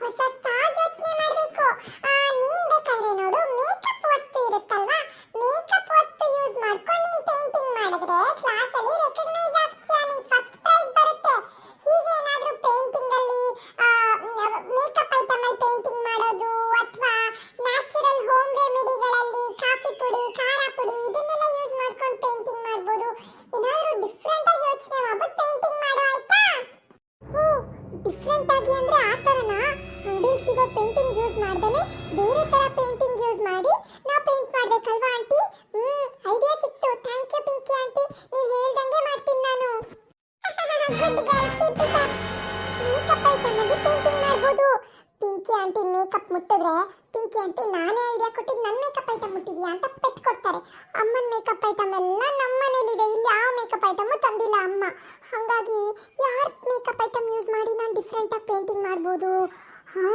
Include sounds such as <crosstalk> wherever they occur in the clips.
ಹೊಸ keep it makeup item ಅಲ್ಲಿ painting ಮಾಡ್ಬೋದು ಪಿಂಕಿ ಆಂಟಿ ಮೇಕಪ್ ಮುಟ್ಟಿದ್ರೆ ಪಿಂಕಿ ಆಂಟಿ ನಾನೇ ಐಡಿಯಾ ಕೊಟ್ಟಿದ್ದು ನನ್ನ ಮೇಕಪ್ ಐಟಮ್ ಮುಟ್ಟಿದ್ಯಾ ಅಂತ ಪೆಟ್ ಕೊಡ್ತಾರೆ ಅಮ್ಮನ ಮೇಕಪ್ ಐಟಮ್ ಎಲ್ಲ ನಮ್ಮ ಮನೇಲಿದೆ ಇಲ್ಲಿ ಯಾವ ಮೇಕಪ್ ಐಟಮ್ ತಂದಿಲ್ಲ ಅಮ್ಮ ಹಾಗಾಗಿ ಯಾರ ಮೇಕಪ್ ಐಟಮ್ ಯೂಸ್ ಮಾಡಿ ನಾನು ಡಿಫ್ರೆಂಟಾಗಿ ಪೇಂಟಿಂಗ್ ಮಾಡ್ಬೋದು ಹಾ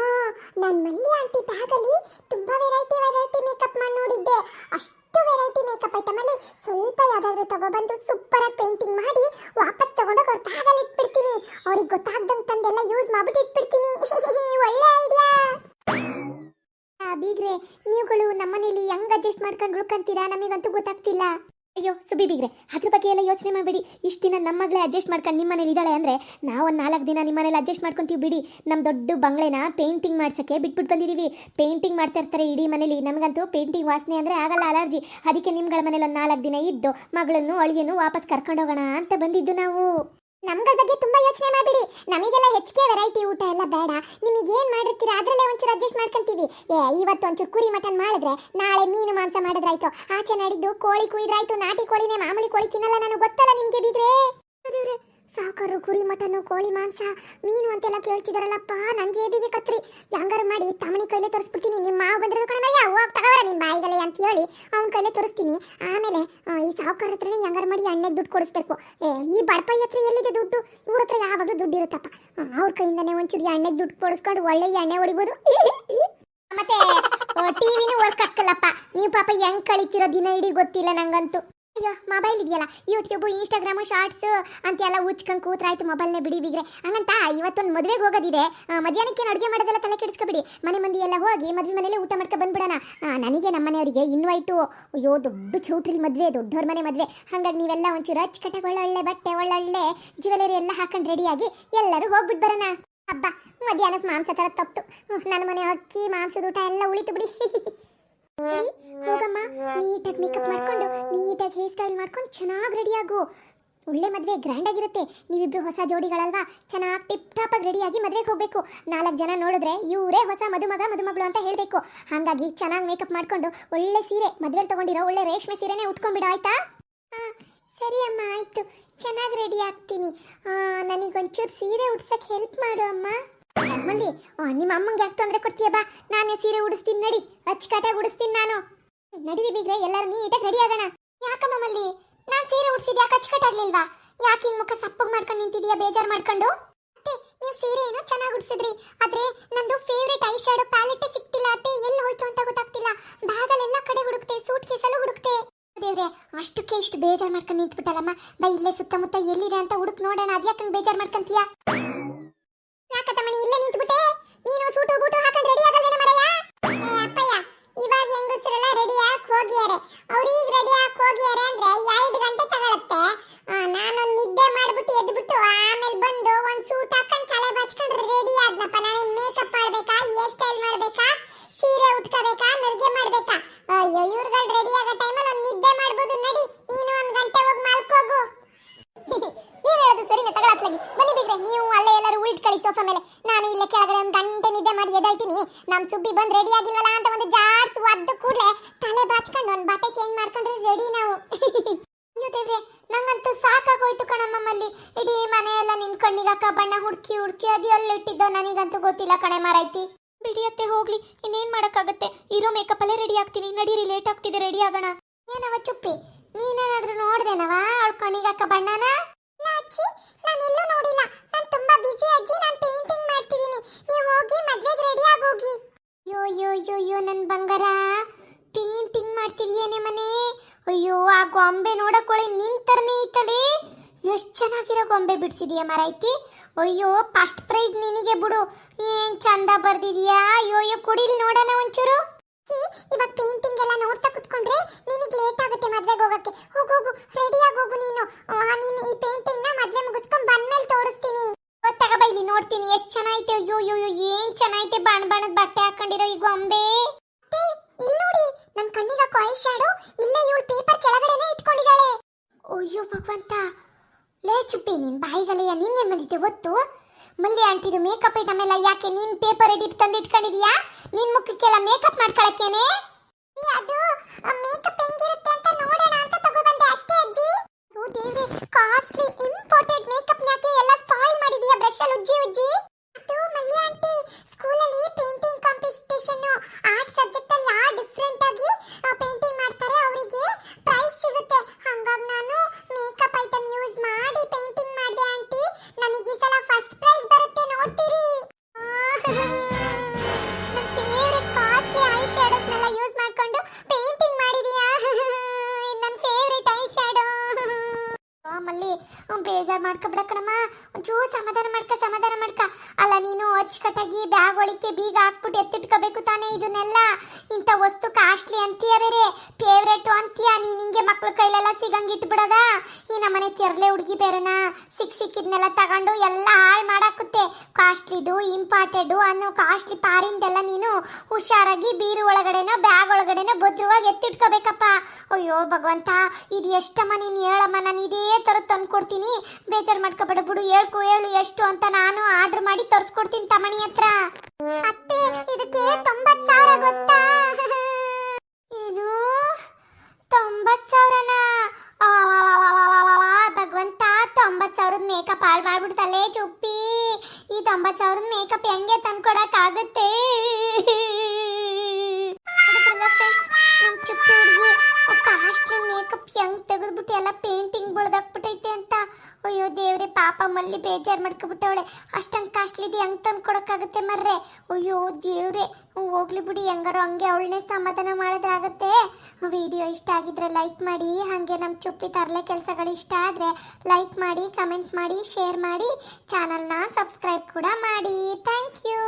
ನಾನು ಮಲ್ಲಿ ಆಂಟಿ ಬ್ಯಾಗಲ್ಲಿ ತುಂಬಾ ವೆರೈಟಿ ವೆರೈಟಿ ಮೇಕಪ್ ಮಾಡಿ ನೋಡಿದ್ದೆ ಅಷ್ಟು ವೆರೈಟಿ ಮೇಕಪ್ ಐಟಮ್ ಅಲ್ಲಿ ಸ್ವಲ್ಪ ಯಾವ್ದಾದ್ರು ತಗೊಬಂದು ಸೂಪರ್ ಆಗಿ ಪೇಂಟಿಂಗ್ ಮಾಡಿ ವಾಪಸ್ ತಗೊಂಡೋಗಿ ಅವ್ರ ಬ್ಯಾಗಲ್ಲಿ ಇಟ್ಬಿಡ್ತೀನಿ. ಅವ್ರಿಗೆ ಗೊತ್ತಾಗ್ದಂಗೆ ತಂದೆಲ್ಲ ಯೂಸ್ ಮಾಡ್ಬಿಟ್ಟು ಇಟ್ಬಿಡ್ತೀನಿ. <laughs> ಒಳ್ಳೆ ಐಡಿಯಾ ಬೀಗ್ರೆ, ನೀವುಗಳು ನಮ್ಮನೇಲಿ ಹೆಂಗ್ ಅಡ್ಜಸ್ಟ್ ಮಾಡ್ಕೊಂಡು ಉಳ್ಕೊಂತೀರಾ? ನಮಗಂತೂ ಗೊತ್ತಾಗ್ತಿಲ್ಲ. ಅಯ್ಯೋ ಸುಬಿ ಬೀಗ್ರೆ, ಅದ್ರ ಬಗ್ಗೆ ಎಲ್ಲ ಯೋಚನೆ ಮಾಡಬೇಡಿ. ಇಷ್ಟು ದಿನ ನಮ್ಮ ಮಗಳೇ ಅಡ್ಜಸ್ಟ್ ಮಾಡ್ಕೊಂಡು ನಿಮ್ಮ ಮನೇಲಿ ಇದ್ದಾಳೆ ಅಂದರೆ ನಾವು ಒಂದು ನಾಲ್ಕು ದಿನ ನಿಮ್ಮ ಮನೇಲಿ ಅಡ್ಜಸ್ಟ್ ಮಾಡ್ಕೊತೀವಿ ಬಿಡಿ. ನಮ್ಮ ದೊಡ್ಡ ಬಂಗ್ಲೆನ ಪೇಂಟಿಂಗ್ ಮಾಡ್ಸೋಕ್ಕೆ ಬಿಟ್ಬಿಟ್ಟು ಬಂದಿದ್ದೀವಿ ಪೇಂಟಿಂಗ್ ಮಾಡ್ತಾ ಇರ್ತಾರೆ ಇಡೀ ಮನೇಲಿ. ನಮಗಂತೂ ಪೇಂಟಿಂಗ್ ವಾಸನೆ ಅಂದರೆ ಆಗಲ್ಲ ಅಲರ್ಜಿ. ಅದಕ್ಕೆ ನಿಮ್ಗಳ ಮನೇಲಿ ಒಂದು ನಾಲ್ಕು ದಿನ ಇದ್ದು ಮಗಳನ್ನು ಅಳಿಯನ್ನು ವಾಪಸ್ ಕರ್ಕೊಂಡು ಹೋಗೋಣ ಅಂತ ಬಂದಿದ್ದು ನಾವು. ನಮ್ಗಳ ಬಗ್ಗೆ ತುಂಬಾ ಯೋಚನೆ ಮಾಡಬೇಡಿ. ನಮಗೆಲ್ಲ ಹೆಚ್ಚಿಗೆ ವೆರೈಟಿ ಊಟ ಎಲ್ಲ ಬೇಡ. ನಿಮಗೆ ಏನು ಮಾಡಿರ್ತೀರಾ ಅದ್ರಲ್ಲೇ ಒಂಚೂರು ಅಡ್ಜಸ್ಟ್ ಮಾಡ್ಕೊಂತೀವಿ. ಏ, ಇವತ್ತು ಒಂಚೂರು ಕುರಿ ಮಟನ್ ಮಾಡಿದ್ರೆ ನಾಳೆ ಮೀನು ಮಾಂಸ ಮಾಡಿದ್ರಾಯ್ತು. ಆಚೆ ನಾಡಿದ್ದು ಕೋಳಿ ಕುಯ್ದ್ರಾಯ್ತು, ನಾಟಿ ಕೋಳಿನೇ ಮಾಮೂಲಿ ಕೋಳಿ ತಿನ್ನಲ್ಲ ನನಗೆ ಗೊತ್ತಲ್ಲ ನಿಮ್ಗೆ ಬಿಗ್ರೆ? ಸಾಕಾರು ಕುರಿ ಮಟನ್, ಕೋಳಿ ಮಾಂಸ, ಮೀನು ಅಂತೆಲ್ಲ ಕೇಳ್ತಿದಾರಲ್ಲಪ್ಪ ನನ್ನ ಜೇಬಿಗೆ ಕತ್ರಿ. ಹೆಂಗಾರ ಮಾಡಿ ತಮ್ಮನಿ ಕೈಲೇ ತರಿಸ್ಬಿಡ್ತೀನಿ. ನಿಮ್ಮ ಮಾವು ಕಣಯ್ಯ ಹೋಗ್ ತಗೋರ ನಿಮ್ಮ ಬಾಯಿಗಲೆ ಅಂತ ಹೇಳಿ ಅವ್ನ ಕೈಲೇ ತೋರಿಸ್ತೀನಿ. ಆಮೇಲೆ ಈ ಸಾವುಕಾರ ಹತ್ರನೇ ಹೆಂಗಾರ ಮಾಡಿ ಎಣ್ಣೆಗೆ ದುಡ್ಡು ಕೊಡಿಸ್ಬೇಕು. ಏ, ಈ ಬಡಪಾಯಿ ಹತ್ರ ಎಲ್ಲಿದೆ ದುಡ್ಡು? ಇವ್ರ ಹತ್ರ ಯಾವಾಗಲೂ ದುಡ್ಡು ಇರುತ್ತಪ್ಪ? ಅವ್ರ ಕೈಯಿಂದನೇ ಒಂಚೂರು ಎಣ್ಣೆಗೆ ದುಡ್ಡು ಕೊಡಿಸ್ಕೊಂಡು ಒಳ್ಳೆ ಎಣ್ಣೆ ಹೊಡಿಬೋದು. ಮತ್ತೆ ಟಿವಿನೂ ವರ್ಕ್ ಹಾಕಲ್ಲಪ್ಪ ನೀವು ಪಾಪ ಹೆಂಗ್ ಕಳಿತಿರೋ ದಿನ ಇಡೀ ಗೊತ್ತಿಲ್ಲ ನಂಗಂತೂ. ಅಯ್ಯೋ ಮೊಬೈಲ್ ಇದೆಯಲ್ಲ? ಯೂಟ್ಯೂಬ್ ಇನ್ಸ್ಟಾಗ್ರಾಮು ಶಾರ್ಟ್ಸ್ ಅಂತೆಲ್ಲ ಉಚ್ಕೊಂಡು ಕೂತ್ರಾಯ್ತು ಮೊಬೈಲ್ನೇ ಬಿಡಿ ಬಿಗ್ರೆ. ಹಂಗಂತ ಇವತ್ತೊಂದು ಮದುವೆಗೆ ಹೋಗೋದಿದೆ. ಮಧ್ಯಾಹ್ನಕ್ಕೆ ಅಡುಗೆ ಮಾಡೋದೆಲ್ಲ ತಲೆ ಕೆಡಿಸ್ಕೊಬಿಡಿ. ಮನೆ ಮಂದಿ ಎಲ್ಲ ಹೋಗಿ ಮದುವೆ ಮನೇಲೆ ಊಟ ಮಾಡ್ಕೊ ಬಂದ್ಬಿಡೋಣ. ನನಗೆ ನಮ್ಮ ಮನೆಯವರಿಗೆ ಇನ್ವೈಟು ಅಯ್ಯೋ, ದೊಡ್ಡ ಚೌಟ್ರಿ ಮದುವೆ, ದೊಡ್ಡವ್ರ ಮನೆ ಮದುವೆ. ಹಂಗಾಗಿ ನೀವೆಲ್ಲ ಒಂಚೂರು ಅಚ್ಚುಕಟ್ಟಾಗಿ ಒಳ್ಳೊಳ್ಳೆ ಬಟ್ಟೆ, ಒಳ್ಳೊಳ್ಳೆ ಜ್ಯುವೆಲರಿ ಎಲ್ಲ ಹಾಕೊಂಡು ರೆಡಿಯಾಗಿ ಎಲ್ಲರೂ ಹೋಗ್ಬಿಟ್ಟು ಬರೋಣ. ಹಬ್ಬ ಮಧ್ಯಾಹ್ನಕ್ಕೆ ಮಾಂಸ ಥರ ತಪ್ಪು ನನ್ನ ಮನೆ ಅಕ್ಕಿ, ಮಾಂಸದ ಊಟ ಎಲ್ಲ ಉಳಿತು ಬಿಡಿ. <laughs> ಹೋಗಮ್ಮ. ನೀಟಾಗಿ ಮೇಕಪ್ ಮಾಡ್ಕೊಂಡು, ನೀಟಾಗಿ ಹೇರ್ ಸ್ಟೈಲ್ ಮಾಡ್ಕೊಂಡು ಚೆನ್ನಾಗಿ ರೆಡಿ ಆಗು. ಒಳ್ಳೆ ಮದುವೆ ಗ್ರ್ಯಾಂಡ್ ಆಗಿರುತ್ತೆ. ನೀವಿಬ್ರು ಹೊಸ ಜೋಡಿಗಳಲ್ವಾ? ಚೆನ್ನಾಗಿ ಟಿಪ್ ಟಾಪ್ ಆಗಿ ರೆಡಿಯಾಗಿ ಮದುವೆಗೆ ಹೋಗಬೇಕು. ನಾಲ್ಕು ಜನ ನೋಡಿದ್ರೆ ಇವರೇ ಹೊಸ ಮದುಮಗ, ಮದುಮಗಳು ಅಂತ ಹೇಳಬೇಕು. ಹಾಗಾಗಿ ಚೆನ್ನಾಗಿ ಮೇಕಪ್ ಮಾಡ್ಕೊಂಡು, ಒಳ್ಳೆ ಸೀರೆ, ಮದುವೆಲಿ ತಗೊಂಡಿರೋ ಒಳ್ಳೆ ರೇಷ್ಮೆ ಸೀರೆನೇ ಉಟ್ಕೊಂಡ್ಬಿಡು, ಆಯ್ತಾ? ಹಾಂ ಸರಿ ಅಮ್ಮ, ಆಯಿತು. ಚೆನ್ನಾಗಿ ರೆಡಿ ಆಗ್ತೀನಿ. ನನಗೊಂಚೂರು ಸೀರೆ ಉಡ್ಸಕ್ಕೆ ಹೆಲ್ಪ್ ಮಾಡು, ಅಮ್ಮ. ಅಮ್ಮಲ್ಲಿ ನಿಮ್ಮ ಅಮ್ಮಂಗೆ ಯಾಕೆ ತೊಂದರೆ ಕೊಡ್ತೀಯ ಬಾ. ನಾನೇ ಸೀರೆ ಉಡಿಸ್ತೀನಿ, ನಡಿ. ಅಚ್ಚುಕಟ್ಟಾಗಿ ಉಡಿಸ್ತೀನಿ ನಾನು. ನಡಿ ಬೀಗ್ರೆ, ಎಲ್ಲರೂ ನೀಟಾಗಿ ರೆಡಿ ಆಗೋಣ. ಯಾಕಮ್ಮ ಮಲ್ಲಿ? ನಾನು ಸೀರೆ ಉಡ್ಸಿದ್ ಯಾಕೆ ಅಚ್ಚುಕಟ್ಟಾಗ್ಲಿಲ್ವಾ? ಯಾಕೆ ಹಿಂಗೆ ಮುಖ ಸಪ್ಪಗೆ ಮಾಡ್ಕೊಂಡು ನಿಂತಿದೀಯ, ಬೇಜಾರ್ ಮಾಡ್ಕೊಂಡು? ನೀವು ಸೀರೆ ಏನೋ ಚೆನ್ನಾಗಿ ಉಡಿಸಿದ್ರಿ. ಆದ್ರೆ ನಂದು ಫೇವ್ರೇಟ್ ಐ ಶಾಡೋ ಪ್ಯಾಲೆಟ್ ಸಿಕ್ತಿಲ್ಲ ಅತ್ತೆ. ಎಲ್ಲಿ ಹೋಯ್ತು ಅಂತ ಗೊತ್ತಾಗ್ತಿಲ್ಲ. ಬ್ಯಾಗಲ್ಲೆಲ್ಲ ಕಡೆ ಹುಡುಕ್ತೆ ಸೂಟ್ ಕೇಸಲ್ಲೂ ಹುಡುಕ್ತೆ. ದೇವ್ರೆ, ಅಷ್ಟಕ್ಕೆ ಇಷ್ಟು ಬೇಜಾರ್ ಮಾಡ್ಕೊಂಡು ನಿಂತ್ಬಿಟ್ಟಲ್ಲಮ್ಮ. ಬೈ, ಇಲ್ಲೇ ಸುತ್ತಮುತ್ತ ಎಲ್ಲಿದೆ ಅಂತ ಹುಡುಕ್ ನೋಡೋಣ. ಅದ್ಯಾಕಂಗೆ ಬೇಜಾರ್ ಮಾಡ್ಕೊಂತೀಯ? ಅವ್ರು ಈಗ ರೆಡಿ ಹಾಕಿ ಹೋಗ್ಯಾರ ಅಂದ್ರೆ ಎರಡು ಗಂಟೆ ತಗೊಳುತ್ತೆ. ನಾನೊಂದು ನಿದ್ದೆ ಮಾಡ್ಬಿಟ್ಟು ಎದ್ದುಬಿಟ್ಟು ಆಮೇಲೆ ಬಂದು ಒಂದು ಸೂಟ್ ಹಾಕೊಂಡು ತಲೆ ಬಾಚ್ಕೊಂಡು ರೆಡಿ ಆದ್ನಪ್ಪ. ನಾನು ಸೋಫಾ ಮೇಲೆ. ನಾನು ಇಲ್ಲೇ ಕೆಳಗಡೆ ಒಂದು ಗಂಟೆ ನಿದ್ದೆ ಮಾಡಿ ಎದ್ದೇಳ್ತೀನಿ. ನಮ್ಮ ಸುಬ್ಬಿ ಬಂದು ರೆಡಿ ಆಗಿಲ್ವಲ್ಲ ಅಂತ ಒಂದು ಜಾರ್ಸ್ ಒದ್ದು ಕೂಡಲೇ ತಲೆ ಬಾಚ್ಕೊಂಡು ಒಂದು ಬಟ್ಟೆ ಚೇಂಜ್ ಮಾಡ್ಕೊಂಡ್ರೆ ರೆಡಿ ನಾವು. <laughs> ಅಯ್ಯೋ ದೇವ್ರೆ, ನಂಗಂತೂ ಸಾಕಾಗೋಯ್ತು ಕಣಮ್ಮಲ್ಲಿ ಇಡೀ ಮನೆಯೆಲ್ಲ ನಿನ್ ಕಣ್ಣಿಗಾಕ ಬಣ್ಣ ಹುಡುಕಿ ಹುಡುಕಿ ಅದು ಎಲ್ಲ ಇಟ್ಟಿದ್ದೋ ನನಗಂತೂ ಗೊತ್ತಿಲ್ಲ ಕಣೆ ಮಾರಾಯ್ತಿ. ಬಿಡಿಯತ್ತೆ ಹೋಗ್ಲಿ. ಇನ್ನೇನ್ ಮಾಡಕ್ಕಾಗತ್ತೆ? ಇರೋ ಮೇಕಪ್ ಅಲ್ಲೇ ರೆಡಿ ಆಗ್ತೀನಿ. ನಡೀರಿ ಲೇಟ್ ಆಗ್ತಿದೆ. ರೆಡಿ ಆಗೋಣ. ಏನವ ಚುಪ್ಪಿ? ನೀನೇನಾದ್ರೂ ನೋಡ್ದೆನವಾ ಅವಳ ಕಣ್ಣಿಗಾಕ ಬಣ್ಣನ? ಅಜ್ಜಿ ನಾನು ಎಲ್ಲೂ ನೋಡಿಲ್ಲ. ನಾನು ತುಂಬಾ ಬಿಸಿ ಅಜ್ಜಿ. ನಾನು ಪೇಂಟಿಂಗ್ ಮಾಡ್ತಿದ್ದೀನಿ ನೀವು ಹೋಗಿ ಮದ್ವೆಗೆ ರೆಡಿ ಆಗೋಗಿ. ಯೋ ಯೋ ಯೋ ಯೋ ನನ್ನ ಬಂಗಾರ. ಪೇಂಟಿಂಗ್ ಮಾಡ್ತಿದ್ಯೇನೆ ಮನೆ ಅಯ್ಯೋ, ಆ ಗೊಂಬೆ ನೋಡಕೊಳ್ಳಿ ತರನೇ ಐತಲಿ. ಎಷ್ಟು ಚೆನ್ನಾಗಿರೋ ಗೊಂಬೆ ಬಿಡಿಸಿದೀಯ ಮರೈತಿ ಅಯ್ಯೋ ಫಸ್ಟ್ ಪ್ರೈಸ್ ನಿನಗೆ ಬಿಡು. ಏನ್ ಚಂದ ಬರ್ದಿದೀಯಾ? ಅಯ್ಯೋ ಅಯ್ಯೋ, ಕುಡಿಲಿ ನೋಡೋಣ ಒಂಚೂರು. ಇವಾಗ ಪೇಂಟಿಂಗ್ ಎಲ್ಲ ನೋಡ್ತಾ ಕುತ್ಕೊಂಡ್ರೆ ನಿನಗೆ ಲೇಟ್ ಆಗುತ್ತೆ ಮದ್ವೆಗೆ ಹೋಗಕ್ಕೆ ಹೋಗು ಹೋಗು ರೆಡಿ ಹೋಗು ನೀನು. ಆ, ನೀನು ಈ ಪೇಂಟಿಂಗ್ನ ಮದ್ವೆ ಮುಗಿಸ್ಕೊಂಡ್ ಬಂದ್ಮೇಲೆ ತೋರಿಸ್ತೀನಿ. ತಗ ಇಲ್ಲಿ ನೋಡ್ತೀನಿ. ಎಷ್ಟು ಚೆನ್ನಾಗೈತೆ. ಅಯ್ಯೋ ಅಯ್ಯೋ ಅಯ್ಯೋ, ಏನ್ ಚೆನ್ನಾಗೈತೆ. ಬಣ್ಣ ಬಣ್ಣದ ಬಟ್ಟೆ ಹಾಕೊಂಡಿರೋ ಈ ಗೊಂಬೆ. ಇಲ್ಲಿ ನೋಡಿ. ನನ್ನ ಕಣ್ಣಿಗೆ ಕಾಯಿ ಶ್ಯಾಡೋ ಇಲ್ಲೇ ಇವಳು ಪೇಪರ್ ಕೆಳಗಡೆನೆ ಇಟ್ಕೊಂಡಿದ್ದಾಳೆ. ಅಯ್ಯೋ ಭಗವಂತ. ಲೇ ಚುಪ್ಪಿ ನಿನ್ ಬಾಯಿಗಲೆಯ ನಿನ್ನೇನ್ ಬಂದಿದ್ದೆ ಗೊತ್ತು? ಮಲ್ಲಿ ಆಂಟಿದು ಮೇಕಪ್ ಐಟಮ್ ಎಲ್ಲ ಯಾಕೆ ನೀನ್ ಪೇಪರ್ ರೆಡಿ ತಂದು ಇಟ್ಕೊಂಡಿದ್ಯಾ ನಿನ್ ಮುಖಕ್ಕೆಲ್ಲ ಮೇಕಪ್ ಮಾಡ್ಕೊಳಕ್ಕೇನೆ? ಅದು ಮೇಕಪ್ ಹೆಂಗಿರುತ್ತೆ ಅಂತ ನೋಡೋಣ ಅಂತ ಅಷ್ಟೇ ಅಜ್ಜಿ. ಓ ದೇವ್ರೆ ಕಾಸ್ಟ್ಲಿ ಇಂಪೋರ್ಟೆಡ್ ಮೇಕಪ್ ಯಾಕೆ ಎಲ್ಲ ಸ್ಪಾಯಿಲ್ ಮಾಡಿದೀಯಾ ಬ್ರಷ್ ಅಲ್ಲಿ ಉಜ್ಜಿ ಉಜ್ಜಿ ಬೇಜಾರ್ ಮಾಡ್ಕೊಬಿಡ ಕಣಮ್ಮ. ಒಂಚೂರು ಸಮಾಧಾನ ಮಾಡ್ಕ ಸಮಾಧಾನ ಮಾಡ್ಕ. ಅಲ್ಲ, ನೀನು ಅಚ್ಚುಕಟ್ಟಾಗಿ ಬ್ಯಾಗ್ ಒಳಿಕೆ ಬೀಗ ಹಾಕ್ಬಿಟ್ಟು ಎತ್ತಿಟ್ಕೋಬೇಕು ತಾನೇ ಇದನ್ನೆಲ್ಲ. ಇಂಥ ವಸ್ತು ಕಾಸ್ಟ್ಲಿ ಅಂತೀಯ ಬೇರೆ. ಫೇವ್ರೇಟು ಅಂತೀಯ. ನೀನು ಹಿಂಗೆ ಮಕ್ಳ ಕೈಲೆಲ್ಲ ಸಿಗಂಗೆ ಇಟ್ಬಿಡದ? ಈ ನಮ್ಮನೆ ತೆರಲೆ ಹುಡುಗಿ ಬೇರೆನ? ಸಿಕ್ ಸಿಕ್ಕಿದ್ನೆಲ್ಲ ತಗೊಂಡು ಎಲ್ಲ ಹಾಳು ಮಾಡಾಕುತ್ತೆ. ಕಾಸ್ಟ್ಲಿದು ಇಂಪಾರ್ಟೆಡು ಅನ್ನೋ ಕಾಸ್ಟ್ಲಿ ಪಾರಿಂದೆಲ್ಲ ನೀನು ಹುಷಾರಾಗಿ ಬೀರು ಒಳಗಡೆನೋ, ಬ್ಯಾಗ್ ಒಳಗಡೆನೋ ಭದ್ರವಾಗಿ ಎತ್ತಿಟ್ಕೋಬೇಕಪ್ಪ. ಅಯ್ಯೋ ಭಗವಂತ, ಇದು ಎಷ್ಟಮ್ಮ ನೀನು ಹೇಳಮ್ಮ. ನಾನು ಇದೇ ಥರ ತಂದು ಕೊಡ್ತೀನಿ ಬೇಜಾರು ಮಾಡ್ಕೋಬೇಡ ಬಿಡು ಹೇಳ್ಕು ಹೇಳು ಎಷ್ಟು ಅಂತ ನಾನು ಆರ್ಡರ್ ಮಾಡಿ ತರಿಸ್ಕೊಡ್ತೀನಿ ತಮ್ಮಣಿ ಹತ್ರ ಅತ್ತೆ ಇದಕ್ಕೆ ತೊಂಬತ್ ಸಾವಿರ ಗೊತ್ತಾ ಏನು ತೊಂಬತ್ತು ಸಾವಿರನ ಭಗವಂತ ತೊಂಬತ್ತು ಸಾವಿರದ ಮೇಕಪ್ ಹಾಳು ಮಾಡ್ಬಿಡ್ತಲ್ಲೇ ಚುಪ್ಪಿ ಈ ತೊಂಬತ್ತು ಸಾವಿರದ ಮೇಕಪ್ ಹೆಂಗೆ ತಂದ್ಕೊಡಕ್ಕಾಗುತ್ತೆ ಚುಪ್ಪಿ ಹುಡುಗಿ ಮೇಕಪ್ ಹೆಂಗ್ ತೆಗೆದ್ಬಿಟ್ಟು ಎಲ್ಲ ಪೇಂಟ್ ದೇವ್ರೆ, ಪಾಪ ಮಲ್ಲಿ ಬೇಜಾರು ಮಾಡ್ಕೊಬಿಟ್ಟವಳೆ. ಅಷ್ಟಂಗೆ ಕಾಸ್ಟ್ಲಿದ್ದು ಹೆಂಗ್ ತಂದು ಕೊಡೋಕ್ಕಾಗುತ್ತೆ ಮರ್ರೆ. ಅಯ್ಯೋ, ದೇವ್ರೆ ಹೋಗ್ಲಿ ಬಿಡಿ. ಹೆಂಗಾರು ಹಂಗೆ ಅವಳನ್ನೇ ಸಮಾಧಾನ ಮಾಡೋದಾಗತ್ತೆ ವಿಡಿಯೋ ಇಷ್ಟ ಆಗಿದ್ರೆ ಲೈಕ್ ಮಾಡಿ, ಹಾಗೆ ನಮ್ಮ ಚುಪ್ಪಿ ತರಲೆ ಕೆಲಸಗಳು ಇಷ್ಟ ಆದರೆ ಲೈಕ್ ಮಾಡಿ, ಕಮೆಂಟ್ ಮಾಡಿ, ಶೇರ್ ಮಾಡಿ. ಚಾನಲ್ನ ಸಬ್ಸ್ಕ್ರೈಬ್ ಕೂಡ ಮಾಡಿ. Thank you.